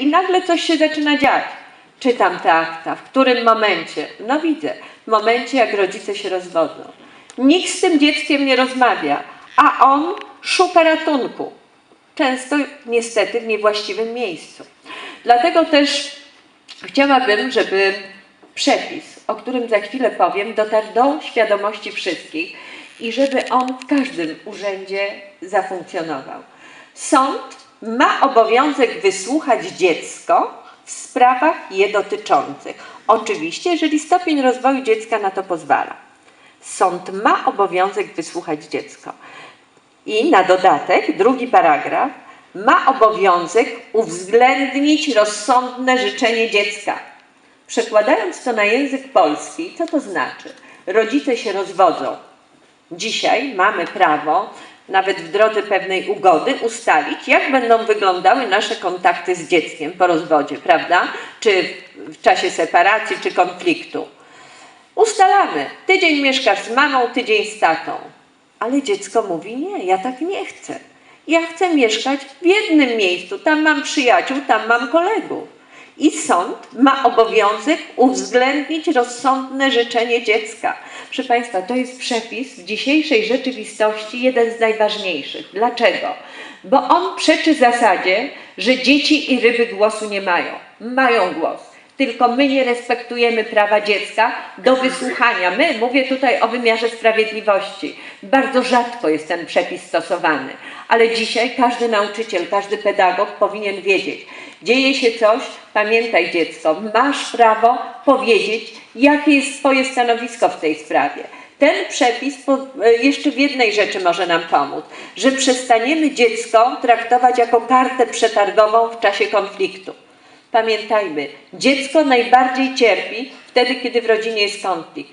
I nagle coś się zaczyna dziać. Czytam te akta, w którym momencie? No widzę, w momencie jak rodzice się rozwodzą. Nikt z tym dzieckiem nie rozmawia, a on szuka ratunku. Często niestety w niewłaściwym miejscu. Dlatego też chciałabym, żeby przepis, o którym za chwilę powiem, dotarł do świadomości wszystkich i żeby on w każdym urzędzie zafunkcjonował. Sąd ma obowiązek wysłuchać dziecko w sprawach je dotyczących. Oczywiście, jeżeli stopień rozwoju dziecka na to pozwala. Sąd ma obowiązek wysłuchać dziecko. I na dodatek, drugi paragraf, ma obowiązek uwzględnić rozsądne życzenie dziecka. Przekładając to na język polski, co to znaczy? Rodzice się rozwodzą. Dzisiaj mamy prawo, nawet w drodze pewnej ugody, ustalić, jak będą wyglądały nasze kontakty z dzieckiem po rozwodzie, prawda? Czy w czasie separacji, czy konfliktu. Ustalamy. Tydzień mieszkasz z mamą, tydzień z tatą. Ale dziecko mówi: Nie, ja tak nie chcę. Ja chcę mieszkać w jednym miejscu. Tam mam przyjaciół, tam mam kolegów. I sąd ma obowiązek uwzględnić rozsądne życzenie dziecka. Proszę Państwa, to jest przepis w dzisiejszej rzeczywistości jeden z najważniejszych. Dlaczego? Bo on przeczy zasadzie, że dzieci i ryby głosu nie mają. Mają głos tylko my nie respektujemy prawa dziecka do wysłuchania. My, mówię tutaj o wymiarze sprawiedliwości. Bardzo rzadko jest ten przepis stosowany, ale dzisiaj każdy nauczyciel, każdy pedagog powinien wiedzieć. Dzieje się coś, pamiętaj dziecko, masz prawo powiedzieć, jakie jest Twoje stanowisko w tej sprawie. Ten przepis e, jeszcze w jednej rzeczy może nam pomóc, że przestaniemy dziecko traktować jako kartę przetargową w czasie konfliktu. Pamiętajmy, dziecko najbardziej cierpi wtedy, kiedy w rodzinie jest konflikt.